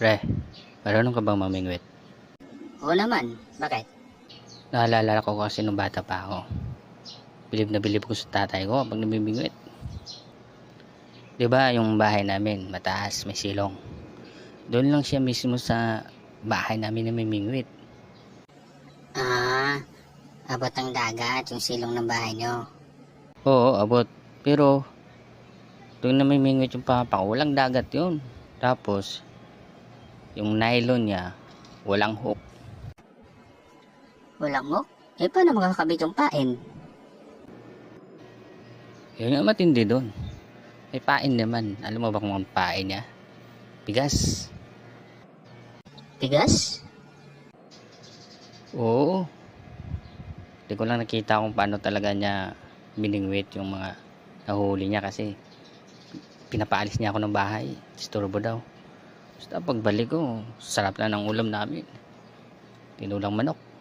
Pre, marunong ka bang mamingwit? Oo naman. Bakit? Naalala ko kasi nung bata pa ako. Bilib na bilib ko sa tatay ko pag namimingwit. Di ba yung bahay namin, mataas, may silong. Doon lang siya mismo sa bahay namin namimingwit. Ah, abot ang dagat yung silong ng bahay nyo. Oo, abot. Pero, doon namimingwit yung papa ko, walang dagat yun. Tapos, yung nylon niya, walang hook. Walang hook? Eh, paano makakabit yung pain? Yun ang matindi doon. May pain naman. Alam mo ba kung ang pain niya? Bigas. Tigas? Oo. Hindi ko lang nakita kung paano talaga niya biningwit yung mga nahuli niya kasi pinapaalis niya ako ng bahay. Disturbo daw. Basta pagbalik ko, sarap na ng ulam namin. Tinulang manok.